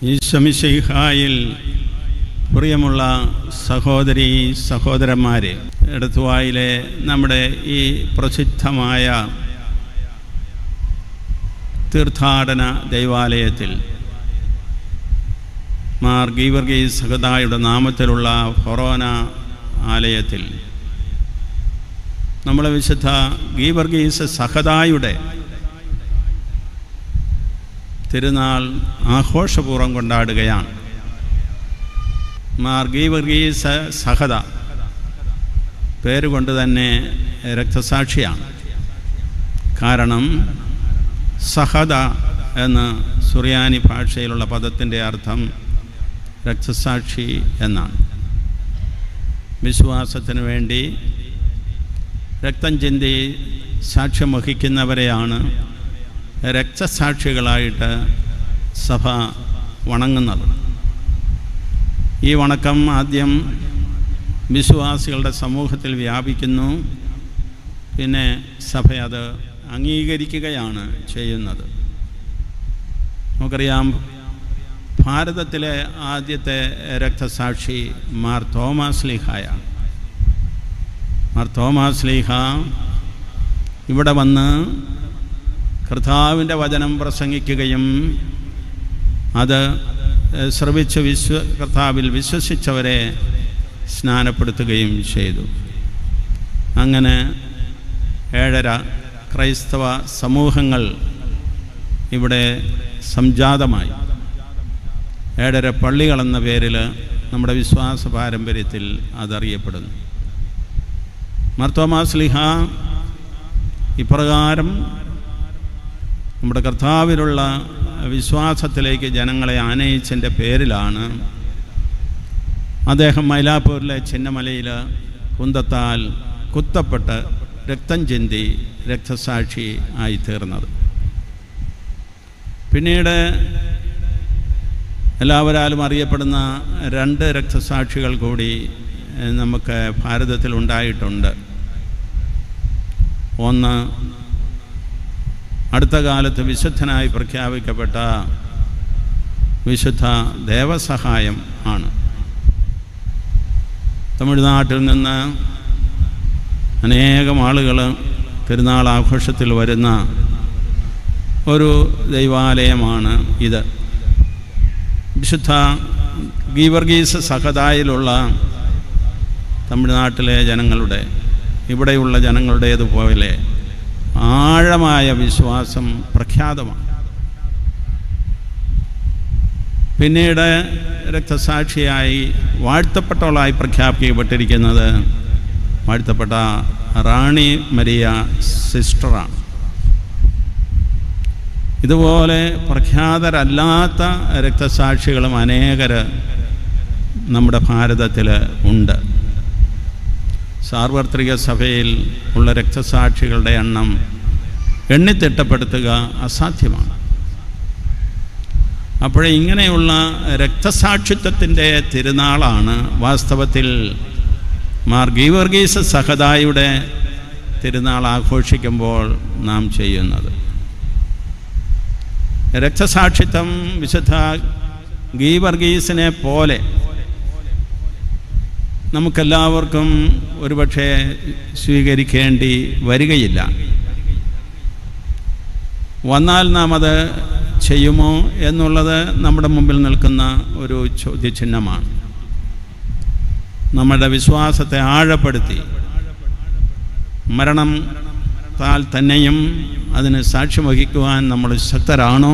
ഈശമിശിഹായിൽ പ്രിയമുള്ള സഹോദരി സഹോദരന്മാരെ എടത്തുവായിലെ നമ്മുടെ ഈ പ്രസിദ്ധമായ തീർത്ഥാടന ദൈവാലയത്തിൽ മാർ ഗീവർഗീസ് സഹദായുടെ നാമത്തിലുള്ള ഫൊറോന ആലയത്തിൽ നമ്മളെ വിശുദ്ധ ഗീവർഗീസ് സഹദായുടെ തിരുനാൾ ആഘോഷപൂർവം കൊണ്ടാടുകയാണ്. മാർ ഗീവർഗീസ് സഹദ പേരുകൊണ്ട് തന്നെ രക്തസാക്ഷിയാണ്. കാരണം സഹത എന്ന് സുറിയാനി ഭാഷയിലുള്ള പദത്തിന്റെ അർത്ഥം രക്തസാക്ഷി എന്നാണ്. വിശ്വാസത്തിന് വേണ്ടി രക്തം ചിന്തി സാക്ഷ്യം വഹിക്കുന്നവരെയാണ് രക്തസാക്ഷികളായിട്ട് സഭ വണങ്ങുന്നത്. ഈ വണക്കം ആദ്യം വിശ്വാസികളുടെ സമൂഹത്തിൽ വ്യാപിക്കുന്നു. പിന്നെ സഭ അത് അംഗീകരിക്കുകയാണ് ചെയ്യുന്നത്. നമുക്കറിയാം ഭാരതത്തിലെ ആദ്യത്തെ രക്തസാക്ഷി മാർ തോമാസ് ലീഹായാണ് മാർ തോമാസ് ലീഹ ഇവിടെ വന്ന് കർത്താവിന്റെ വചനം പ്രസംഗിക്കുകയും അത് ശ്രവിച്ച് വിശ്വ കർത്താവിൽ വിശ്വസിച്ചവരെ സ്നാനപ്പെടുത്തുകയും ചെയ്തു. അങ്ങനെ ഏഴര ക്രൈസ്തവ സമൂഹങ്ങൾ ഇവിടെ സംജാതമായി. ഏഴര പള്ളികളെന്ന പേരിൽ നമ്മുടെ വിശ്വാസ പാരമ്പര്യത്തിൽ അതറിയപ്പെടുന്നു. മർത്തോമാസ്ലിഹ ഇപ്രകാരം നമ്മുടെ കർത്താവിലുള്ള വിശ്വാസത്തിലേക്ക് ജനങ്ങളെ ആനയിച്ചതിന്റെ പേരിലാണ് അദ്ദേഹം മൈലാപ്പൂരിലെ ചിന്നമലയിൽ കുന്തത്താൽ കുത്തപ്പെട്ട് രക്തം ചിന്തി രക്തസാക്ഷി ആയി തീർന്നത് പിന്നീട് എല്ലാവരാലും അറിയപ്പെടുന്ന രണ്ട് രക്തസാക്ഷികൾ കൂടി നമുക്ക് ഭാരതത്തിൽ ഉണ്ടായിട്ടുണ്ട്. ഒന്ന് അടുത്ത കാലത്ത് വിശുദ്ധനായി പ്രഖ്യാപിക്കപ്പെട്ട വിശുദ്ധ ദേവസഹായം ആണ്. തമിഴ്നാട്ടിൽ നിന്ന് അനേകം ആളുകൾ പെരുന്നാൾ ആഘോഷത്തിൽ വരുന്ന ഒരു ദൈവാലയമാണ് ഇത്. വിശുദ്ധ ഗീവർഗീസ് സഹതായിലുള്ള തമിഴ്നാട്ടിലെ ജനങ്ങളുടെ ഇവിടെയുള്ള ജനങ്ങളുടേതുപോലെ ആഴമായ വിശ്വാസം പ്രഖ്യാതമാണ്. പിന്നീട് രക്തസാക്ഷിയായി വാഴ്ത്തപ്പെട്ടവളായി പ്രഖ്യാപിക്കപ്പെട്ടിരിക്കുന്നത് വാഴ്ത്തപ്പെട്ട റാണി മരിയ സിസ്റ്ററാണ്. ഇതുപോലെ പ്രഖ്യാതരല്ലാത്ത രക്തസാക്ഷികളും അനേകർ നമ്മുടെ ഭാരതത്തിൽ ഉണ്ട്. സാർവത്രിക സഭയിൽ ഉള്ള രക്തസാക്ഷികളുടെ എണ്ണം എണ്ണിത്തിട്ടപ്പെടുത്തുക അസാധ്യമാണ്. അപ്പോഴേ ഇങ്ങനെയുള്ള രക്തസാക്ഷിത്വത്തിന്റെ തിരുനാളാണ് വാസ്തവത്തിൽ മാർ ഗീവർഗീസ് സഹദായുടെ തിരുനാൾ ആഘോഷിക്കുമ്പോൾ നാം ചെയ്യുന്നത്. രക്തസാക്ഷിത്വം വിശുദ്ധ ഗീവർഗീസിനെ പോലെ നമുക്കെല്ലാവർക്കും ഒരുപക്ഷെ സ്വീകരിക്കേണ്ടി വരികയില്ല. വന്നാൽ നാം അത് ചെയ്യുമോ എന്നുള്ളത് നമ്മുടെ മുമ്പിൽ നിൽക്കുന്ന ഒരു ചോദ്യചിഹ്നമാണ്. നമ്മുടെ വിശ്വാസത്തെ ആഴപ്പെടുത്തി. മരണം താൽ തന്നെയും അതിന് സാക്ഷ്യം വഹിക്കുവാൻ നമ്മൾ ശക്തരാണോ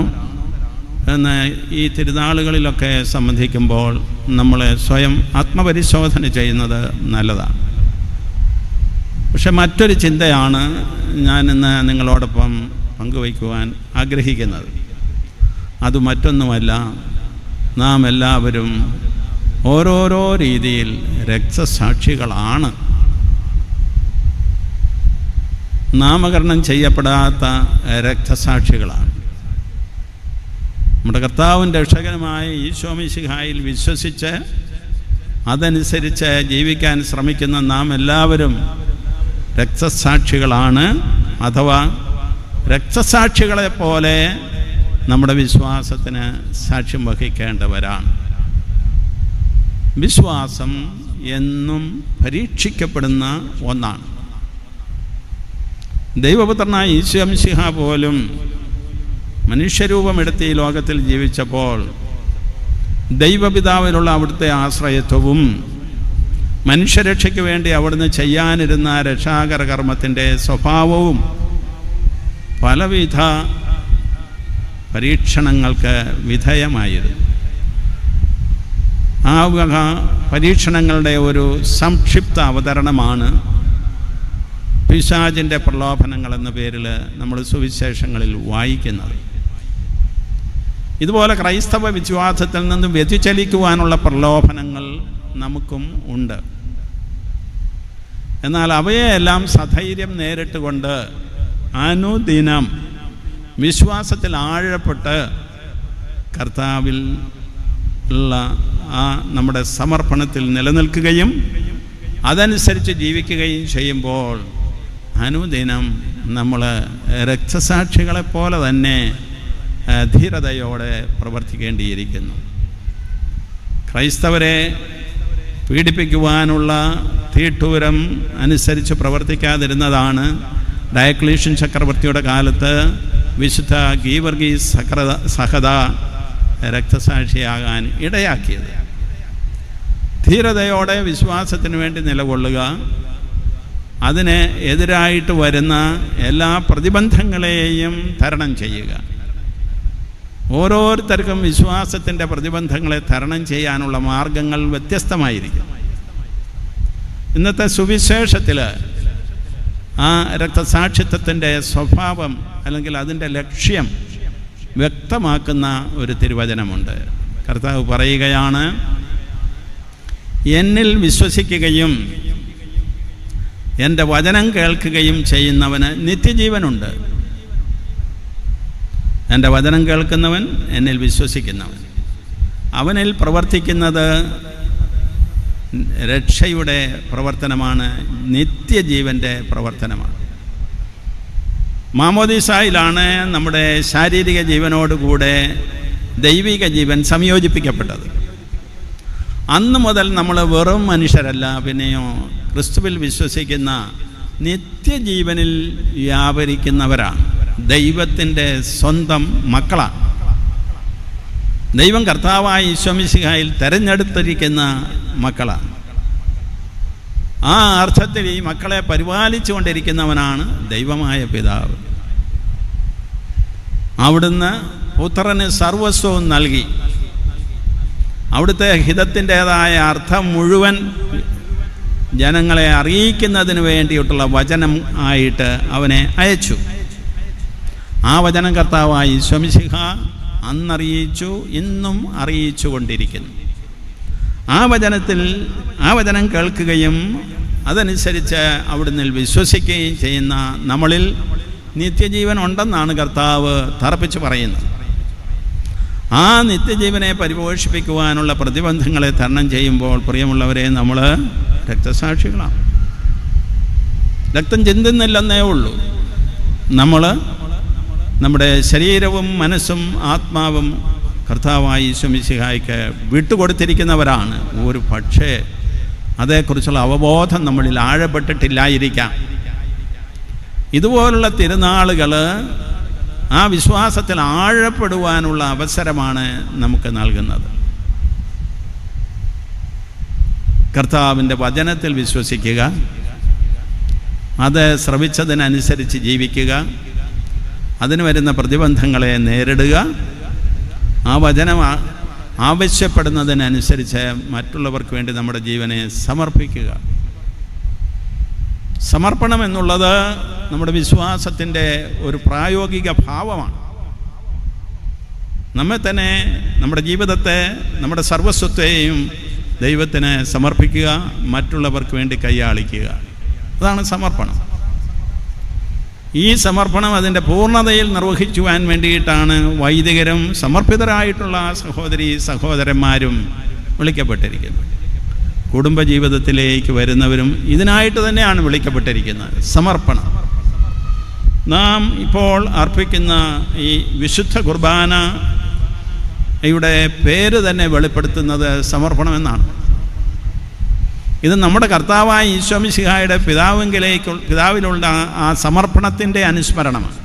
എന്ന് ഈ തിരുനാളുകളിലൊക്കെ സംബന്ധിക്കുമ്പോൾ നമ്മൾ സ്വയം ആത്മപരിശോധന ചെയ്യുന്നത് നല്ലതാണ്. പക്ഷെ മറ്റൊരു ചിന്തയാണ് ഞാൻ നിങ്ങളോടൊപ്പം പങ്കുവയ്ക്കുവാൻ ആഗ്രഹിക്കുന്നത്. അത് മറ്റൊന്നുമല്ല നാം എല്ലാവരും ഓരോരോ രീതിയിൽ രക്തസാക്ഷികളാണ്. നാമകരണം ചെയ്യപ്പെടാത്ത രക്തസാക്ഷികളാണ്. നമ്മുടെ കർത്താവും രക്ഷകനുമായ ഈശോമിശിഹായിൽ വിശ്വസിച്ച് അതനുസരിച്ച് ജീവിക്കാൻ ശ്രമിക്കുന്ന നാം എല്ലാവരും രക്തസാക്ഷികളാണ്. അഥവാ രക്തസാക്ഷികളെ പോലെ നമ്മുടെ വിശ്വാസത്തിന് സാക്ഷ്യം വഹിക്കേണ്ടവരാണ്. വിശ്വാസം എന്നും പരീക്ഷിക്കപ്പെടുന്ന ഒന്നാണ്. ദൈവപുത്രനായ ഈശ്വംസിഹ പോലും മനുഷ്യരൂപമെടുത്ത് ഈ ലോകത്തിൽ ജീവിച്ചപ്പോൾ ദൈവപിതാവിലുള്ള അവിടുത്തെ ആശ്രയത്വവും മനുഷ്യരക്ഷയ്ക്ക് വേണ്ടി അവിടുന്ന് ചെയ്യാനിരുന്ന രക്ഷാകര കർമ്മത്തിന്റെ സ്വഭാവവും പലവിധ പരീക്ഷണങ്ങൾക്ക് വിധേയമായിരുന്നു. ആ വക പരീക്ഷണങ്ങളുടെ ഒരു സംക്ഷിപ്ത അവതരണമാണ് പിശാജിന്റെ പ്രലോഭനങ്ങൾ എന്ന പേരിൽ നമ്മൾ സുവിശേഷങ്ങളിൽ വായിക്കുന്നത്. ഇതുപോലെ ക്രൈസ്തവ വിശ്വാസത്തിൽ നിന്നും വ്യതിചലിക്കുവാനുള്ള പ്രലോഭനങ്ങൾ നമുക്കും ഉണ്ട്. എന്നാൽ അവയെല്ലാം സധൈര്യം നേരിട്ടുകൊണ്ട് അനുദിനം വിശ്വാസത്തിൽ ആഴപ്പെട്ട് കർത്താവിൽ ഉള്ള ആ നമ്മുടെ സമർപ്പണത്തിൽ നിലനിൽക്കുകയും അതനുസരിച്ച് ജീവിക്കുകയും ചെയ്യുമ്പോൾ അനുദിനം നമ്മൾ രക്തസാക്ഷികളെപ്പോലെ തന്നെ ധീരതയോടെ പ്രവർത്തിക്കേണ്ടിയിരിക്കുന്നു. ക്രൈസ്തവരെ പീഡിപ്പിക്കുവാനുള്ള തീട്ടൂരം അനുസരിച്ച് പ്രവർത്തിക്കാതിരുന്നതാണ് ഡയക്ലീഷ്യൻ ചക്രവർത്തിയുടെ കാലത്ത് വിശുദ്ധ ഗീവർഗി സക്രത സഹത രക്തസാക്ഷിയാകാൻ ഇടയാക്കിയത്. ധീരതയോടെ വിശ്വാസത്തിന് വേണ്ടി നിലകൊള്ളുക അതിന് എതിരായിട്ട് വരുന്ന എല്ലാ പ്രതിബന്ധങ്ങളെയും തരണം ചെയ്യുക. ഓരോരുത്തർക്കും വിശ്വാസത്തിന്റെ പ്രതിബന്ധങ്ങളെ തരണം ചെയ്യാനുള്ള മാർഗങ്ങൾ വ്യത്യസ്തമായിരിക്കും. ഇന്നത്തെ സുവിശേഷത്തിൽ ആ രക്തസാക്ഷിത്വത്തിന്റെ സ്വഭാവം അല്ലെങ്കിൽ അതിന്റെ ലക്ഷ്യം വ്യക്തമാക്കുന്ന ഒരു തിരുവചനമുണ്ട്. കർത്താവ് പറയുകയാണ് എന്നിൽ വിശ്വസിക്കുകയും എന്റെ വചനം കേൾക്കുകയും ചെയ്യുന്നവന് നിത്യജീവനുണ്ട്. എന്റെ വചനം കേൾക്കുന്നവൻ എന്നിൽ വിശ്വസിക്കുന്നവൻ. അവനിൽ പ്രവർത്തിക്കുന്നത് രക്ഷയുടെ പ്രവർത്തനമാണ് നിത്യജീവന്റെ പ്രവർത്തനമാണ്. മാമോദിസായിലാണ് നമ്മുടെ ശാരീരിക ജീവനോടുകൂടെ ദൈവിക ജീവൻ സംയോജിപ്പിക്കപ്പെട്ടത്. അന്ന് മുതൽ നമ്മൾ വെറും മനുഷ്യരല്ല പിന്നെയോ ക്രിസ്തുവിൽ വിശ്വസിക്കുന്ന നിത്യജീവനിൽ വ്യാപരിക്കുന്നവരാണ്. ദൈവത്തിന്റെ സ്വന്തം മക്കളാണ്. ദൈവം കർത്താവായി ഈശ്വമിശിഹായിൽ തെരഞ്ഞെടുത്തിരിക്കുന്ന മക്കളാണ് ആ അർത്ഥത്തിൽ ഈ മക്കളെ പരിപാലിച്ചു കൊണ്ടിരിക്കുന്നവനാണ് ദൈവമായ പിതാവ്. അവിടുന്ന് പുത്രന് സർവസ്വവും നൽകി. അവിടുത്തെ ഹിതത്തിന്റെതായ അർത്ഥം മുഴുവൻ ജനങ്ങളെ അറിയിക്കുന്നതിന് വേണ്ടിയിട്ടുള്ള വചനം ആയിട്ട് അവനെ അയച്ചു. ആ വചനം കർത്താവായി സ്വമിശിഹ അന്നറിയിച്ചു ഇന്നും അറിയിച്ചു കൊണ്ടിരിക്കുന്നു ആ വചനത്തിൽ ആ വചനം കേൾക്കുകയും അതനുസരിച്ച് അവിടുന്ന് വിശ്വസിക്കുകയും ചെയ്യുന്ന നമ്മളിൽ നിത്യജീവൻ ഉണ്ടെന്നാണ് കർത്താവ് തറപ്പിച്ച് പറയുന്നത്. ആ നിത്യജീവനെ പരിപോഷിപ്പിക്കുവാനുള്ള പ്രതിബന്ധങ്ങളെ തരണം ചെയ്യുമ്പോൾ പ്രിയമുള്ളവരെ നമ്മൾ രക്തസാക്ഷികളാണ്. രക്തം ചിന്തുന്നില്ലെന്നേ ഉള്ളൂ. നമ്മൾ നമ്മുടെ ശരീരവും മനസ്സും ആത്മാവും കർത്താവായി ഈശ്വമിശിഹായ്ക്ക് വിട്ടുകൊടുത്തിരിക്കുന്നവരാണ്. ഒരു പക്ഷേ അതേക്കുറിച്ചുള്ള അവബോധം നമ്മളിൽ ആഴപ്പെട്ടിട്ടില്ലായിരിക്കാം. ഇതുപോലുള്ള തിരുനാളുകൾ ആ വിശ്വാസത്തിൽ ആഴപ്പെടുവാനുള്ള അവസരമാണ് നമുക്ക് നൽകുന്നത്. കർത്താവിന്റെ വചനത്തിൽ വിശ്വസിക്കുക അത് ശ്രവിച്ചതിനനുസരിച്ച് ജീവിക്കുക അതിന് വരുന്ന പ്രതിബന്ധങ്ങളെ നേരിടുക ആ വചനം ആവശ്യപ്പെടുന്നതിനനുസരിച്ച് മറ്റുള്ളവർക്ക് വേണ്ടി നമ്മുടെ ജീവനെ സമർപ്പിക്കുക. സമർപ്പണം എന്നുള്ളത് നമ്മുടെ വിശ്വാസത്തിന്റെ ഒരു പ്രായോഗിക ഭാവമാണ്. നമ്മെ തന്നെ നമ്മുടെ ജീവിതത്തെ നമ്മുടെ സർവസ്വത്തെയും ദൈവത്തിന് സമർപ്പിക്കുക മറ്റുള്ളവർക്ക് വേണ്ടി കൈയാളിക്കുക. അതാണ് സമർപ്പണം. ഈ സമർപ്പണം അതിന്റെ പൂർണതയിൽ നിർവഹിക്കുവാൻ വേണ്ടിയിട്ടാണ് വൈദികരും സമർപ്പിതരായിട്ടുള്ള സഹോദരി സഹോദരന്മാരും വിളിക്കപ്പെട്ടിരിക്കുന്നത്. കുടുംബജീവിതത്തിലേക്ക് വരുന്നവരും ഇതിനായിട്ട് തന്നെയാണ് വിളിക്കപ്പെട്ടിരിക്കുന്നത്. സമർപ്പണം. നാം ഇപ്പോൾ അർപ്പിക്കുന്ന ഈ വിശുദ്ധ കുർബാന യുടെ പേര് തന്നെ വെളിപ്പെടുത്തുന്നത് സമർപ്പണമെന്നാണ് ഇത് നമ്മുടെ കർത്താവായ ഈശോമിശിഹായുടെ പിതാവിലേക്ക് പിതാവിലുള്ള ആ സമർപ്പണത്തിന്റെ അനുസ്മരണമാണ്.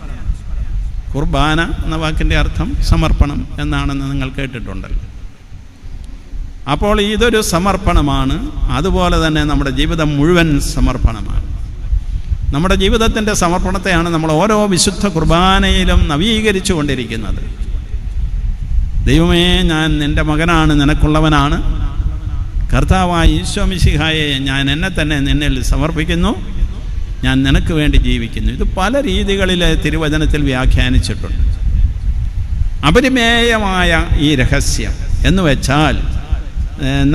കുർബാന എന്ന വാക്കിന്റെ അർത്ഥം സമർപ്പണം എന്നാണെന്ന് നിങ്ങൾ കേട്ടിട്ടുണ്ടല്ലോ. അപ്പോൾ ഇതൊരു സമർപ്പണമാണ്. അതുപോലെ തന്നെ നമ്മുടെ ജീവിതം മുഴുവൻ സമർപ്പണമാണ്. നമ്മുടെ ജീവിതത്തിന്റെ സമർപ്പണത്തെയാണ് നമ്മൾ ഓരോ വിശുദ്ധ കുർബാനയിലും നവീകരിച്ചു കൊണ്ടിരിക്കുന്നത്. ദൈവമേ ഞാൻ നിന്റെ മകനാണ് നിനക്കുള്ളവനാണ്. കർത്താവായ ഈശ്വമിശിഹായെ ഞാൻ എന്നെ തന്നെ നിന്നിൽ സമർപ്പിക്കുന്നു. ഞാൻ നിനക്ക് വേണ്ടി ജീവിക്കുന്നു. ഇത് പല രീതികളിൽ തിരുവചനത്തിൽ വ്യാഖ്യാനിച്ചിട്ടുണ്ട്. അപരിമേയമായ ഈ രഹസ്യം എന്ന് വെച്ചാൽ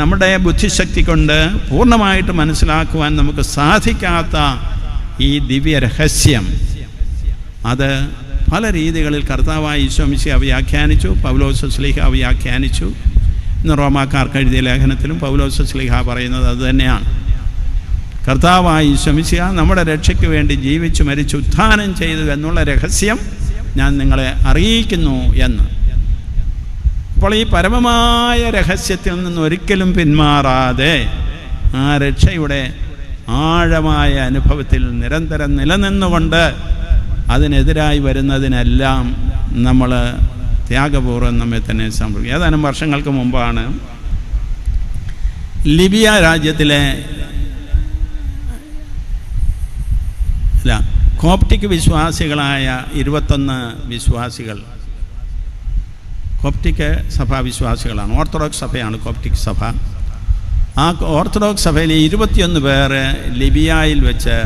നമ്മുടെ ബുദ്ധിശക്തി കൊണ്ട് പൂർണമായിട്ട് മനസ്സിലാക്കുവാൻ നമുക്ക് സാധിക്കാത്ത ഈ ദിവ്യ രഹസ്യം. അത് പല രീതികളിൽ കർത്താവായ ഈശ്വമിശിഹ വ്യാഖ്യാനിച്ചു പൗലോസ് സ്ലീഹ വ്യാഖ്യാനിച്ചു. ഇന്ന് റോമാക്കാർക്ക് എഴുതിയ ലേഖനത്തിലും പൗലോസ് സ്ലിഹ പറയുന്നത് അത് തന്നെയാണ്. കർത്താവായി ഈശോമിശിഹ നമ്മുടെ രക്ഷയ്ക്ക് വേണ്ടി ജീവിച്ചു മരിച്ചു ഉത്ഥാനം ചെയ്തു എന്നുള്ള രഹസ്യം ഞാൻ നിങ്ങളെ അറിയിക്കുന്നു എന്ന്. അപ്പോൾ ഈ പരമമായ രഹസ്യത്തിൽ നിന്ന് ഒരിക്കലും പിന്മാറാതെ ആ രക്ഷയുടെ ആഴമായ അനുഭവത്തിൽ നിരന്തരം നിലനിന്നുകൊണ്ട് അതിനെതിരായി വരുന്നതിനെല്ലാം നമ്മൾ ത്യാഗപൂർവം നമ്മെ തന്നെ സംഭവിക്കും ഏതാനും വർഷങ്ങൾക്ക് മുമ്പാണ് ലിബിയ രാജ്യത്തിലെ അല്ല കോപ്റ്റിക് വിശ്വാസികളായ ഇരുപത്തൊന്ന് വിശ്വാസികൾ. കോപ്റ്റിക് സഭാ വിശ്വാസികളാണ്. ഓർത്തഡോക്സ് സഭയാണ് കോപ്റ്റിക് സഭ. ആ ഓർത്തഡോക്സ് സഭയിലെ ഇരുപത്തിയൊന്ന് പേർ ലിബിയയിൽ വെച്ച്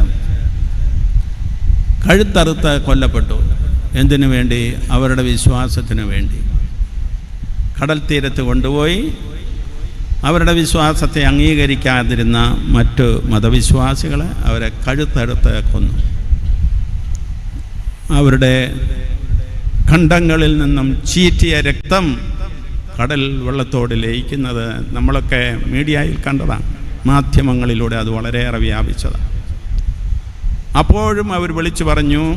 കഴുത്തറുത്ത് കൊല്ലപ്പെട്ടു. എന്തിനു വേണ്ടി? അവരുടെ വിശ്വാസത്തിന് വേണ്ടി. കടൽ തീരത്ത് കൊണ്ടുപോയി അവരുടെ വിശ്വാസത്തെ അംഗീകരിക്കാതിരുന്ന മറ്റു മതവിശ്വാസികളെ അവരെ കഴുത്തെടുത്ത് കൊന്നു. അവരുടെ ഖണ്ഡങ്ങളിൽ നിന്നും ചീറ്റിയ രക്തം കടൽ വെള്ളത്തോട് ലയിക്കുന്നത് നമ്മളൊക്കെ മീഡിയയിൽ കണ്ടതാണ്. മാധ്യമങ്ങളിലൂടെ അത് വളരെയേറെ വ്യാപിച്ചതാണ്. അപ്പോഴും അവർ വിളിച്ചു പറഞ്ഞു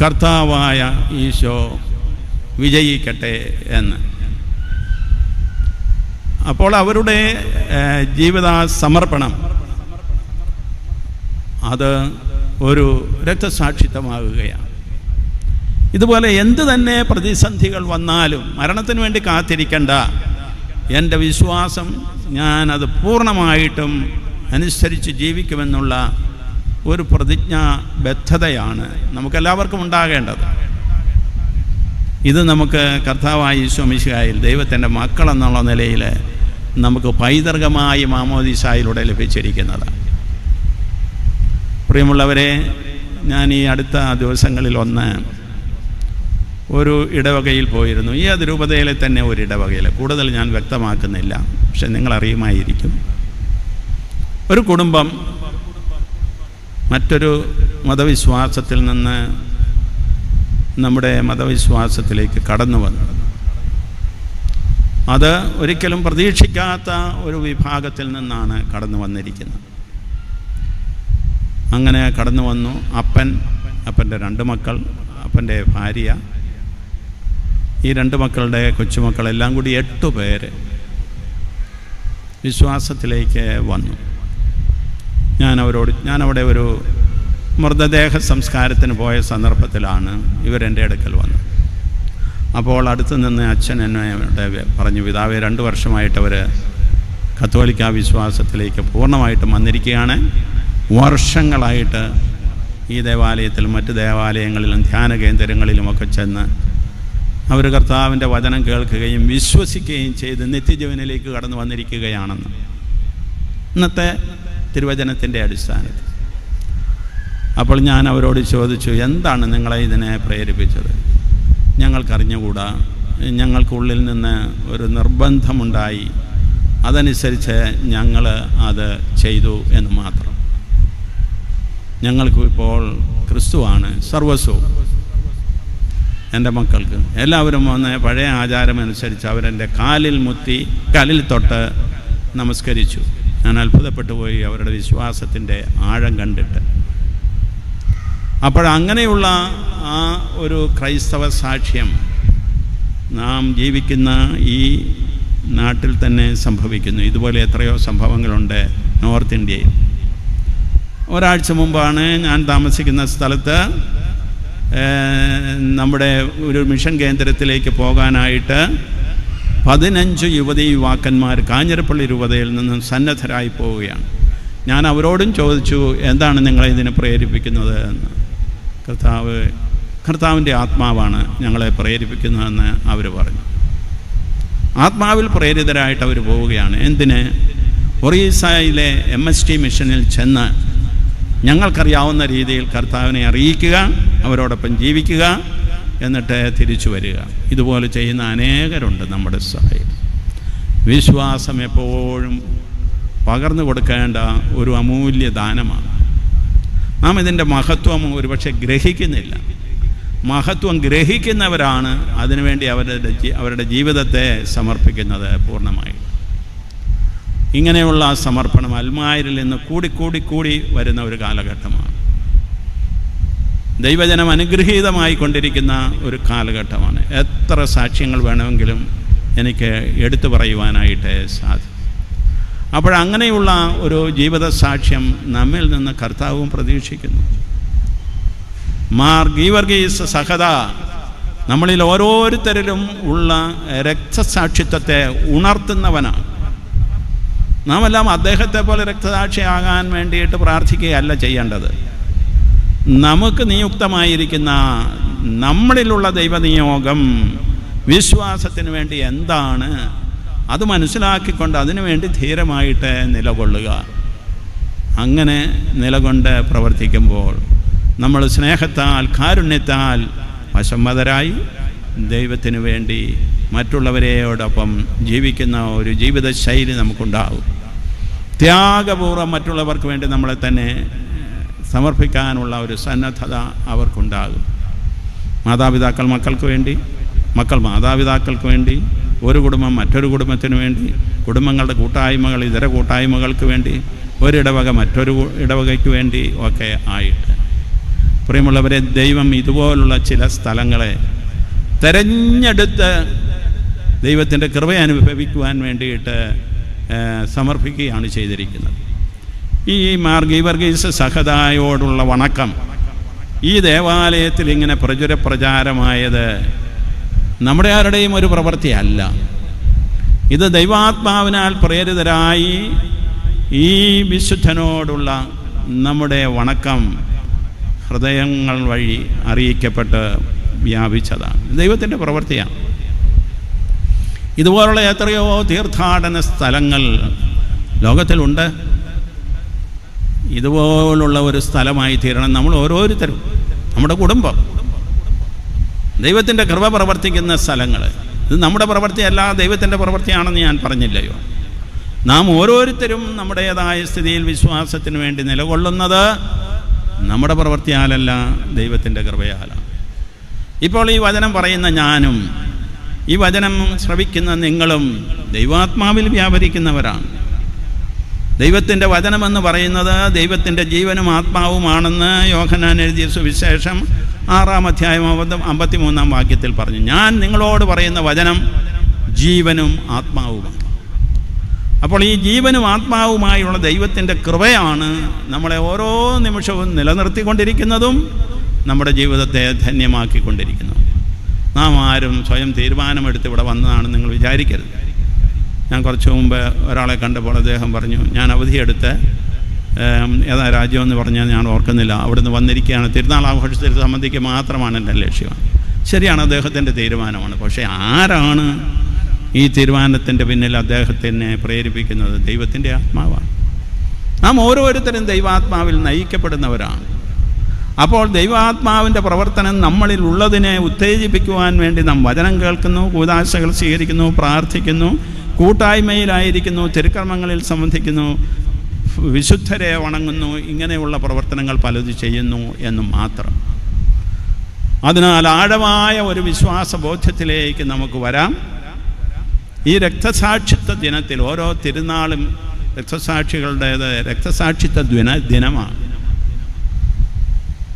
കർത്താവായ ഈശോ വിജയിക്കട്ടെ എന്ന്. അപ്പോൾ അവരുടെ ജീവിത സമർപ്പണം അത് ഒരു രക്തസാക്ഷിത്വമാകുകയാണ്. ഇതുപോലെ എന്ത് തന്നെ പ്രതിസന്ധികൾ വന്നാലും മരണത്തിന് വേണ്ടി കാത്തിരിക്കണ്ട. എന്റെ വിശ്വാസം ഞാനത് പൂർണമായിട്ടും അനുസരിച്ച് ജീവിക്കുമെന്നുള്ള ഒരു പ്രതിജ്ഞാബദ്ധതയാണ് നമുക്കെല്ലാവർക്കും ഉണ്ടാകേണ്ടത്. ഇത് നമുക്ക് കർത്താവായ ഈശ്വമിശായിൽ ദൈവത്തിന്റെ മക്കളെന്നുള്ള നിലയിൽ നമുക്ക് പൈതൃകമായി മാമോദിശായിലൂടെ ലഭിച്ചിരിക്കുന്നതാണ് പ്രിയമുള്ളവരെ ഞാൻ ഈ അടുത്ത ദിവസങ്ങളിൽ ഒന്ന് ഒരു ഇടവകയിൽ പോയിരുന്നു. ഈ അതിരൂപതയിലെ തന്നെ ഒരു ഇടവകയിൽ. കൂടുതൽ ഞാൻ വ്യക്തമാക്കുന്നില്ല. പക്ഷെ നിങ്ങളറിയുമായിരിക്കും. ഒരു കുടുംബം മറ്റൊരു മതവിശ്വാസത്തിൽ നിന്ന് നമ്മുടെ മതവിശ്വാസത്തിലേക്ക് കടന്നു വന്നു. അത് ഒരിക്കലും പ്രതീക്ഷിക്കാത്ത ഒരു വിഭാഗത്തിൽ നിന്നാണ് കടന്നു വന്നിരിക്കുന്നത്. അങ്ങനെ കടന്നു വന്നു അപ്പൻ അപ്പന്റെ രണ്ട് മക്കൾ അപ്പന്റെ ഭാര്യ ഈ രണ്ട് മക്കളുടെ കൊച്ചുമക്കളെല്ലാം കൂടി എട്ട് പേര് വിശ്വാസത്തിലേക്ക് വന്നു. ഞാൻ അവരോട് ഞാൻ അവിടെ ഒരു മൃതദേഹ സംസ്കാരത്തിന് പോയ സന്ദർഭത്തിലാണ് ഇവരെന്റെ അടുക്കൽ വന്നത്. അപ്പോൾ അടുത്ത് നിന്ന് അച്ഛൻ എന്നെ പറഞ്ഞു പിതാവെ രണ്ട് വർഷമായിട്ട് അവർ കത്തോലിക്ക വിശ്വാസത്തിലേക്ക് പൂർണമായിട്ടും വന്നിരിക്കുകയാണ്. വർഷങ്ങളായിട്ട് ഈ ദേവാലയത്തിലും മറ്റ് ദേവാലയങ്ങളിലും ധ്യാന കേന്ദ്രങ്ങളിലുമൊക്കെ ചെന്ന് അവർ കർത്താവിന്റെ വചനം കേൾക്കുകയും വിശ്വസിക്കുകയും ചെയ്ത് നിത്യജീവനിലേക്ക് കടന്നു വന്നിരിക്കുകയാണെന്ന്. ഇന്നത്തെ തിരുവചനത്തിന്റെ അടിസ്ഥാനത്തിൽ. അപ്പോൾ ഞാൻ അവരോട് ചോദിച്ചു എന്താണ് നിങ്ങളെ ഇതിനെ പ്രേരിപ്പിച്ചത്? ഞങ്ങൾക്കറിഞ്ഞുകൂടാ. ഞങ്ങൾക്കുള്ളിൽ നിന്ന് ഒരു നിർബന്ധമുണ്ടായി. അതനുസരിച്ച് ഞങ്ങൾ അത് ചെയ്തു എന്ന് മാത്രം. ഞങ്ങൾക്ക് ഇപ്പോൾ ക്രിസ്തുവാണ് സർവസ്വവും. എന്റെ മക്കൾക്ക് എല്ലാവരും വന്ന് പഴയ ആചാരമനുസരിച്ച് അവരെന്റെ കാലിൽ മുത്തി കാലിൽ തൊട്ട് നമസ്കരിച്ചു. ഞാൻ അത്ഭുതപ്പെട്ടു പോയി അവരുടെ വിശ്വാസത്തിന്റെ ആഴം കണ്ടിട്ട്. അപ്പോഴങ്ങനെയുള്ള ആ ഒരു ക്രൈസ്തവ സാക്ഷ്യം നാം ജീവിക്കുന്ന ഈ നാട്ടിൽ തന്നെ സംഭവിക്കുന്നു. ഇതുപോലെ എത്രയോ സംഭവങ്ങളുണ്ട് നോർത്ത് ഇന്ത്യയിൽ. ഒരാഴ്ച മുമ്പാണ് ഞാൻ താമസിക്കുന്ന സ്ഥലത്ത് നമ്മുടെ ഒരു മിഷൻ കേന്ദ്രത്തിലേക്ക് പോകാനായിട്ട് പതിനഞ്ച് യുവതി യുവാക്കന്മാർ കാഞ്ഞിരപ്പള്ളി രൂപതയിൽ നിന്നും സന്നദ്ധരായി പോവുകയാണ്. ഞാൻ അവരോടും ചോദിച്ചു എന്താണ് നിങ്ങളെ ഇതിനെ പ്രേരിപ്പിക്കുന്നത് എന്ന്? കർത്താവ് കർത്താവിന്റെ ആത്മാവാണ് ഞങ്ങളെ പ്രേരിപ്പിക്കുന്നതെന്ന് അവർ പറഞ്ഞു. ആത്മാവിൽ പ്രേരിതരായിട്ട് അവർ പോവുകയാണ്. എന്തിന്? ഒറീസയിലെ എം എസ് ടി മിഷനിൽ ചെന്ന് ഞങ്ങൾക്കറിയാവുന്ന രീതിയിൽ കർത്താവിനെ അറിയിക്കുക അവരോടൊപ്പം ജീവിക്കുക എന്നിട്ട് തിരിച്ചു വരിക. ഇതുപോലെ ചെയ്യുന്ന അനേകരുണ്ട് നമ്മുടെ സഭയിൽ. വിശ്വാസം എപ്പോഴും പകർന്നു കൊടുക്കേണ്ട ഒരു അമൂല്യ ദാനമാണ്. നാം ഇതിന്റെ മഹത്വം ഒരുപക്ഷെ ഗ്രഹിക്കുന്നില്ല. മഹത്വം ഗ്രഹിക്കുന്നവരാണ് അതിനുവേണ്ടി അവരുടെ അവരുടെ ജീവിതത്തെ സമർപ്പിക്കുന്നത് പൂർണമായി. ഇങ്ങനെയുള്ള സമർപ്പണം അൽമാരിൽ നിന്ന് കൂടി കൂടി കൂടി വരുന്ന ഒരു കാലഘട്ടമാണ്. ദൈവജനം അനുഗ്രഹീതമായി കൊണ്ടിരിക്കുന്ന ഒരു കാലഘട്ടമാണ്. എത്ര സാക്ഷ്യങ്ങൾ വേണമെങ്കിലും എനിക്ക് എടുത്തു പറയുവാനായിട്ട് സാധിക്കും. അപ്പോഴങ്ങനെയുള്ള ഒരു ജീവിത സാക്ഷ്യം നമ്മിൽ നിന്ന് കർത്താവും പ്രതീക്ഷിക്കുന്നു. മാർ ഗീവർഗീസ് സഹത നമ്മളിൽ ഓരോരുത്തരിലും ഉള്ള രക്തസാക്ഷിത്വത്തെ ഉണർത്തുന്നവനാണ്. നാം എല്ലാം അദ്ദേഹത്തെ പോലെ രക്തസാക്ഷിയാകാൻ വേണ്ടിയിട്ട് പ്രാർത്ഥിക്കുകയല്ല ചെയ്യേണ്ടത്. നമുക്ക് നിയുക്തമായിരിക്കുന്ന നമ്മളിലുള്ള ദൈവനിയോഗം വിശ്വാസത്തിന് വേണ്ടി എന്താണ്? അത് മനസ്സിലാക്കിക്കൊണ്ട് അതിനുവേണ്ടി ധീരമായിട്ട് നിലകൊള്ളുക. അങ്ങനെ നിലകൊണ്ട് പ്രവർത്തിക്കുമ്പോൾ നമ്മൾ സ്നേഹത്താൽ കാരുണ്യത്താൽ വശമ്മതരായി ദൈവത്തിന് വേണ്ടി മറ്റുള്ളവരെയോടൊപ്പം ജീവിക്കുന്ന ഒരു ജീവിതശൈലി നമുക്കുണ്ടാകും ത്യാഗപൂർവം മറ്റുള്ളവർക്ക് വേണ്ടി നമ്മളെ തന്നെ സമർപ്പിക്കാനുള്ള ഒരു സന്നദ്ധത അവർക്കുണ്ടാകും. മാതാപിതാക്കൾ മക്കൾക്ക് വേണ്ടി മക്കൾ മാതാപിതാക്കൾക്ക് വേണ്ടി ഒരു കുടുംബം മറ്റൊരു കുടുംബത്തിന് വേണ്ടി കുടുംബങ്ങളുടെ കൂട്ടായ്മകൾ ഇതര കൂട്ടായ്മകൾക്ക് വേണ്ടി ഒരിടവക മറ്റൊരു ഇടവകയ്ക്ക് വേണ്ടി ഒക്കെ ആയിട്ട്. പ്രിയമുള്ളവരെ ദൈവം ഇതുപോലുള്ള ചില സ്ഥലങ്ങളെ തെരഞ്ഞെടുത്ത് ദൈവത്തിന്റെ കൃപ അനുഭവിക്കുവാൻ വേണ്ടിയിട്ട് സമർപ്പിക്കുകയാണ് ചെയ്തിരിക്കുന്നത്. ഈ മാർഗി വർഗീസ് സഹതായോടുള്ള വണക്കം. ഈ ദേവാലയത്തിൽ ഇങ്ങനെ പ്രചുര പ്രചാരമായത് നമ്മുടെ ആരുടെയും ഒരു പ്രവൃത്തിയല്ല. ഇത് ദൈവാത്മാവിനാൽ പ്രേരിതരായി ഈ വിശുദ്ധനോടുള്ള നമ്മുടെ വണക്കം ഹൃദയങ്ങൾ വഴി അറിയിക്കപ്പെട്ട് വ്യാപിച്ചതാണ്. ദൈവത്തിന്റെ പ്രവൃത്തിയാണ്. ഇതുപോലുള്ള എത്രയോ തീർത്ഥാടന സ്ഥലങ്ങൾ ലോകത്തിലുണ്ട്. ഇതുപോലുള്ള ഒരു സ്ഥലമായി തീരണം നമ്മൾ ഓരോരുത്തരും നമ്മുടെ കുടുംബം. ദൈവത്തിന്റെ കൃപ പ്രവർത്തിക്കുന്ന സ്ഥലങ്ങൾ. ഇത് നമ്മുടെ പ്രവൃത്തിയല്ല ദൈവത്തിന്റെ പ്രവൃത്തിയാണെന്ന് ഞാൻ പറഞ്ഞില്ലയോ? നാം ഓരോരുത്തരും നമ്മുടേതായ സ്ഥിതിയിൽ വിശ്വാസത്തിന് വേണ്ടി നിലകൊള്ളുന്നത് നമ്മുടെ പ്രവൃത്തിയാലല്ല ദൈവത്തിന്റെ കൃപയാലാണ് ഇപ്പോൾ ഈ വചനം പറയുന്ന ഞാനും ഈ വചനം ശ്രവിക്കുന്ന നിങ്ങളും ദൈവാത്മാവിൽ വ്യാപരിക്കുന്നവരാണ്. ദൈവത്തിന്റെ വചനമെന്ന് പറയുന്നത് ദൈവത്തിന്റെ ജീവനും ആത്മാവുമാണെന്ന് യോഹനാൻ എഴുതിയ സുവിശേഷം ആറാം അധ്യായം അമ്പത്തി അമ്പത്തിമൂന്നാം വാക്യത്തിൽ പറഞ്ഞു. ഞാൻ നിങ്ങളോട് പറയുന്ന വചനം ജീവനും ആത്മാവുമാണ്. അപ്പോൾ ഈ ജീവനും ആത്മാവുമായുള്ള ദൈവത്തിന്റെ കൃപയാണ് നമ്മളെ ഓരോ നിമിഷവും നിലനിർത്തിക്കൊണ്ടിരിക്കുന്നതും നമ്മുടെ ജീവിതത്തെ ധന്യമാക്കിക്കൊണ്ടിരിക്കുന്നതും നാം ആരും സ്വയം തീരുമാനമെടുത്ത് ഇവിടെ വന്നതാണ് നിങ്ങൾ വിചാരിക്കരുത്. ഞാൻ കുറച്ച് മുമ്പ് ഒരാളെ കണ്ടപ്പോൾ അദ്ദേഹം പറഞ്ഞു ഞാൻ അവധിയെടുത്ത് ഏതാ രാജ്യമെന്ന് പറഞ്ഞാൽ ഞാൻ ഓർക്കുന്നില്ല. അവിടുന്ന് വന്നിരിക്കുകയാണ്. തിരുനാൾ ആഘോഷത്തിൽ സംബന്ധിക്കുക മാത്രമാണ് എന്റെ ലക്ഷ്യം. ശരിയാണ് അദ്ദേഹത്തിന്റെ തീരുമാനമാണ്. പക്ഷേ ആരാണ് ഈ തീരുമാനത്തിന്റെ പിന്നിൽ അദ്ദേഹത്തിനെ പ്രേരിപ്പിക്കുന്നത്? ദൈവത്തിന്റെ ആത്മാവാണ്. നാം ഓരോരുത്തരും ദൈവാത്മാവിൽ നയിക്കപ്പെടുന്നവരാണ്. അപ്പോൾ ദൈവാത്മാവിന്റെ പ്രവർത്തനം നമ്മളിൽ ഉള്ളതിനെ ഉത്തേജിപ്പിക്കുവാൻ വേണ്ടി നാം വചനം കേൾക്കുന്നു കൂതാശകൾ സ്വീകരിക്കുന്നു പ്രാർത്ഥിക്കുന്നു. കൂട്ടായ്മയിലായിരിക്കുന്നു തിരുക്കർമ്മങ്ങളിൽ സംബന്ധിക്കുന്നു വിശുദ്ധരെ വണങ്ങുന്നു ഇങ്ങനെയുള്ള പ്രവർത്തനങ്ങൾ പലത് ചെയ്യുന്നു എന്ന് മാത്രം. അതിനാൽ ആഴമായ ഒരു വിശ്വാസ ബോധ്യത്തിലേക്ക് നമുക്ക് വരാം. ഈ രക്തസാക്ഷിത്വ ദിനത്തിൽ ഓരോ തിരുനാളും രക്തസാക്ഷികളുടേത് രക്തസാക്ഷിത്വ ദിന ദിനമാണ്.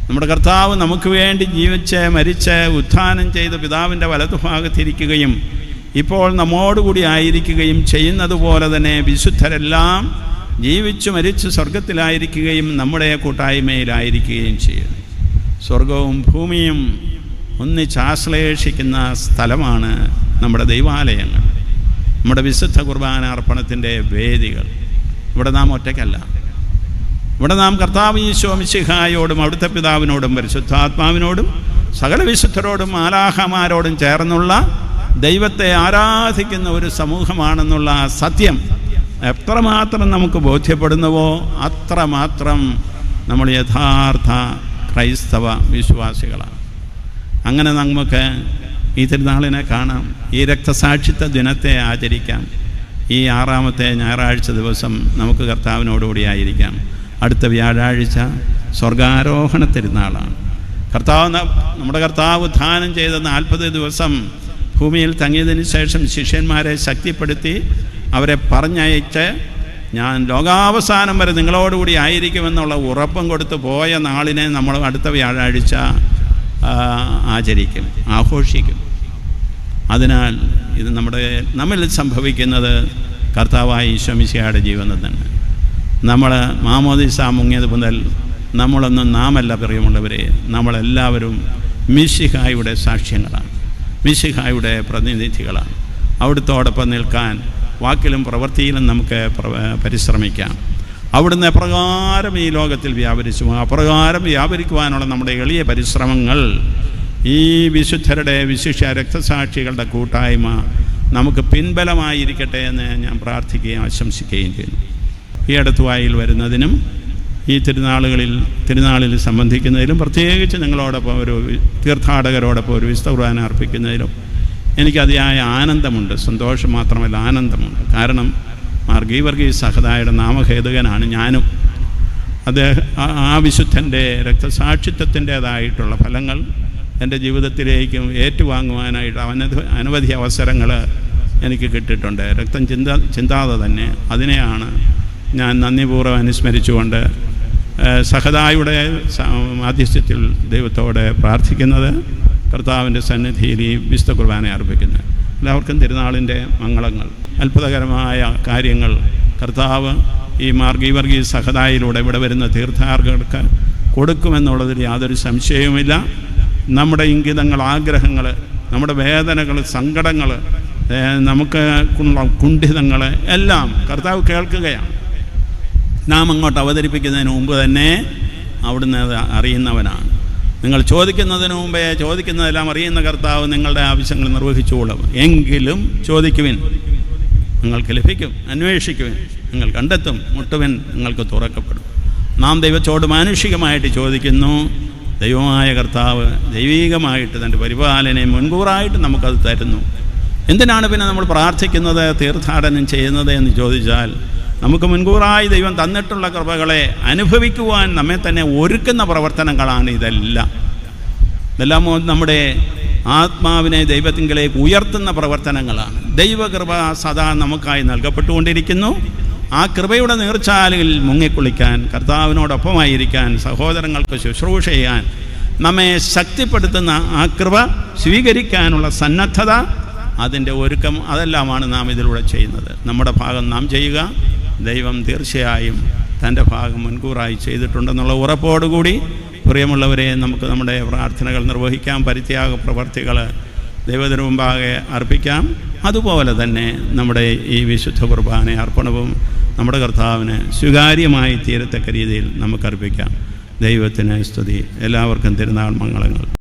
നമ്മുടെ കർത്താവ് നമുക്ക് വേണ്ടി ജീവിച്ച് മരിച്ച് ഉത്ഥാനം ചെയ്ത് പിതാവിന്റെ വലതുഭാഗത്തിരിക്കുകയും ഇപ്പോൾ നമ്മോടുകൂടി ആയിരിക്കുകയും ചെയ്യുന്നത് പോലെ തന്നെ വിശുദ്ധരെല്ലാം ജീവിച്ചു മരിച്ച് സ്വർഗത്തിലായിരിക്കുകയും നമ്മുടെ കൂട്ടായ്മയിലായിരിക്കുകയും ചെയ്യുന്നു. സ്വർഗവും ഭൂമിയും ഒന്നിച്ചാശ്ലേഷിക്കുന്ന സ്ഥലമാണ് നമ്മുടെ ദൈവാലയങ്ങൾ. നമ്മുടെ വിശുദ്ധ കുർബാന അർപ്പണത്തിന്റെ വേദികൾ. ഇവിടെ നാം ഒറ്റയ്ക്കല്ല. ഇവിടെ നാം കർത്താവ് ഈശോ മിശിഹായോടും അവിടുത്തെ പിതാവിനോടും പരിശുദ്ധാത്മാവിനോടും സകല വിശുദ്ധരോടും ആലാഹമാരോടും ചേർന്നുള്ള ദൈവത്തെ ആരാധിക്കുന്ന ഒരു സമൂഹമാണെന്നുള്ള സത്യം എത്രമാത്രം നമുക്ക് ബോധ്യപ്പെടുന്നുവോ അത്രമാത്രം നമ്മൾ യഥാർത്ഥ ക്രൈസ്തവ വിശ്വാസികളാണ്. അങ്ങനെ നമുക്ക് ഈ തിരുനാളിനെ കാണാം ഈ രക്തസാക്ഷിത്വ ദിനത്തെ ആചരിക്കാം ഈ ആറാമത്തെ ഞായറാഴ്ച ദിവസം നമുക്ക് കർത്താവിനോടുകൂടി ആയിരിക്കാം. അടുത്ത വ്യാഴാഴ്ച സ്വർഗാരോഹണ തിരുനാളാണ്. കർത്താവ് നമ്മുടെ കർത്താവ് ഉത്ഥാനം ചെയ്ത നാൽപ്പത് ദിവസം ഭൂമിയിൽ തങ്ങിയതിന് ശേഷം ശിഷ്യന്മാരെ ശക്തിപ്പെടുത്തി അവരെ പറഞ്ഞയച്ച് ഞാൻ ലോകാവസാനം വരെ നിങ്ങളോടുകൂടി ആയിരിക്കുമെന്നുള്ള ഉറപ്പും കൊടുത്ത് പോയ നാളിനെ നമ്മൾ അടുത്ത വ്യാഴാഴ്ച ആചരിക്കും ആഘോഷിക്കും. അതിനാൽ ഇത് നമ്മുടെ നമ്മിൽ സംഭവിക്കുന്നത് കർത്താവായ ഈശ്വമിശയുടെ ജീവിതം തന്നെ. നമ്മൾ മാമോദിസ മുങ്ങിയത് മുതൽ നമ്മളൊന്നും നാമല്ല പ്രിയമുള്ളവരെ. നമ്മളെല്ലാവരും മിശിഹായുടെ സാക്ഷ്യങ്ങളാണ്. മിശിഹായുടെ പ്രതിനിധികളാണ്. അവിടുത്തോടൊപ്പം നിൽക്കാൻ വാക്കിലും പ്രവൃത്തിയിലും നമുക്ക് പരിശ്രമിക്കാം. അവിടുന്ന് എപ്രകാരം ഈ ലോകത്തിൽ വ്യാപരിച്ചു അപ്രകാരം വ്യാപരിക്കുവാനുള്ള നമ്മുടെ എളിയ പരിശ്രമങ്ങൾ ഈ വിശുദ്ധരുടെ വിശിഷ്യ രക്തസാക്ഷികളുടെ കൂട്ടായ്മ നമുക്ക് പിൻബലമായിരിക്കട്ടെ എന്ന് ഞാൻ പ്രാർത്ഥിക്കുകയും ആശംസിക്കുകയും ചെയ്യുന്നു. ഈ അടുത്തുവായിൽ വരുന്നതിനും ഈ തിരുനാളുകളിൽ തിരുനാളിൽ സംബന്ധിക്കുന്നതിലും പ്രത്യേകിച്ച് നിങ്ങളോടൊപ്പം ഒരു തീർത്ഥാടകരോടൊപ്പം ഒരു വിശുദ്ധ കുർബാന അർപ്പിക്കുന്നതിലും എനിക്ക് അതിയായ ആനന്ദമുണ്ട്. സന്തോഷം മാത്രമല്ല ആനന്ദമുണ്ട്. കാരണം മാർഗീ വർഗീസ് സഹദായുടെ നാമഹേതുകനാണ് ഞാനും. അദ്ദേഹം ആ- വിശുദ്ധന്റെ രക്തസാക്ഷിത്വത്തിന്റേതായിട്ടുള്ള ഫലങ്ങൾ എന്റെ ജീവിതത്തിലേക്കും ഏറ്റുവാങ്ങുവാനായിട്ട് അനധ അനവധി അവസരങ്ങൾ എനിക്ക് കിട്ടിയിട്ടുണ്ട്. രക്തം ചിന്ത ചിന്താതെ തന്നെ അതിനെയാണ് ഞാൻ നന്ദിപൂർവം അനുസ്മരിച്ചുകൊണ്ട് ഏഹ്, സഹദായുടെ ദൈവത്തോടെ പ്രാർത്ഥിക്കുന്നത് കർത്താവിന്റെ സന്നിധിയിൽ ഈ വിശുദ്ധ കുർബാന അർപ്പിക്കുന്നത് എല്ലാവർക്കും തിരുനാളിന്റെ മംഗളങ്ങൾ. അത്ഭുതകരമായ കാര്യങ്ങൾ കർത്താവ് ഈ മാർഗീവർഗീയ സഹതായിലൂടെ ഇവിടെ വരുന്ന തീർത്ഥാടകർക്ക് കൊടുക്കുമെന്നുള്ളതിൽ യാതൊരു സംശയവുമില്ല. നമ്മുടെ ഇംഗിതങ്ങൾ ആഗ്രഹങ്ങൾ നമ്മുടെ വേദനകൾ സങ്കടങ്ങൾ നമുക്ക് കുണ്ഠിതങ്ങൾ എല്ലാം കർത്താവ് കേൾക്കുകയാണ്. നാം അങ്ങോട്ട് അവതരിപ്പിക്കുന്നതിന് മുമ്പ് തന്നെ അവിടുന്ന് അറിയുന്നവനാണ്. നിങ്ങൾ ചോദിക്കുന്നതിന് മുമ്പേ ചോദിക്കുന്നതെല്ലാം അറിയുന്ന കർത്താവ് നിങ്ങളുടെ ആവശ്യങ്ങൾ നിർവഹിച്ചുകൊള്ളും. എങ്കിലും ചോദിക്കുവിൻ. നിങ്ങൾക്ക് ലഭിക്കും അന്വേഷിക്കുവിൻ. നിങ്ങൾ കണ്ടെത്തും മുട്ടുവിൻ നിങ്ങൾക്ക് തുറക്കപ്പെടും. നാം ദൈവത്തോട് മാനുഷികമായിട്ട് ചോദിക്കുന്നു. ദൈവമായ കർത്താവ് ദൈവീകമായിട്ട് തന്റെ പരിപാലനെ മുൻകൂറായിട്ട് നമുക്കത് തരുന്നു. എന്തിനാണ് പിന്നെ നമ്മൾ പ്രാർത്ഥിക്കുന്നത് തീർത്ഥാടനം ചെയ്യുന്നത് എന്ന് ചോദിച്ചാൽ നമുക്ക് മുൻകൂറായി ദൈവം തന്നിട്ടുള്ള കൃപകളെ അനുഭവിക്കുവാൻ നമ്മെ തന്നെ ഒരുക്കുന്ന പ്രവർത്തനങ്ങളാണ് ഇതെല്ലാം. ഇതെല്ലാം നമ്മുടെ ആത്മാവിനെ ദൈവത്തിങ്കിലേക്ക് ഉയർത്തുന്ന പ്രവർത്തനങ്ങളാണ്. ദൈവകൃപ സദാ നമുക്കായി നൽകപ്പെട്ടുകൊണ്ടിരിക്കുന്നു. ആ കൃപയുടെ നേർച്ചാലിൽ മുങ്ങിക്കുളിക്കാൻ കർത്താവിനോടൊപ്പമായിരിക്കാൻ സഹോദരങ്ങൾക്ക് ശുശ്രൂഷ ചെയ്യാൻ നമ്മെ ശക്തിപ്പെടുത്തുന്ന ആ കൃപ സ്വീകരിക്കാനുള്ള സന്നദ്ധത അതിന്റെ ഒരുക്കം അതെല്ലാമാണ് നാം ഇതിലൂടെ ചെയ്യുന്നത്. നമ്മുടെ ഭാഗം നാം ചെയ്യുക. ദൈവം തീർച്ചയായും തന്റെ ഭാഗം മുൻകൂറായി ചെയ്തിട്ടുണ്ടെന്നുള്ള ഉറപ്പോടുകൂടി പ്രിയമുള്ളവരെ നമുക്ക് നമ്മുടെ പ്രാർത്ഥനകൾ നിർവഹിക്കാം പരിത്യാഗ പ്രവർത്തികൾ ദൈവത്തിന് മുമ്പാകെ അർപ്പിക്കാം. അതുപോലെ തന്നെ നമ്മുടെ ഈ വിശുദ്ധ കുർബാന അർപ്പണവും നമ്മുടെ കർത്താവിന് സ്വീകാര്യമായി തീരത്തക്ക രീതിയിൽ നമുക്ക് അർപ്പിക്കാം ദൈവത്തിന് സ്തുതി. എല്ലാവർക്കും തിരുനാൾ മംഗളങ്ങൾ.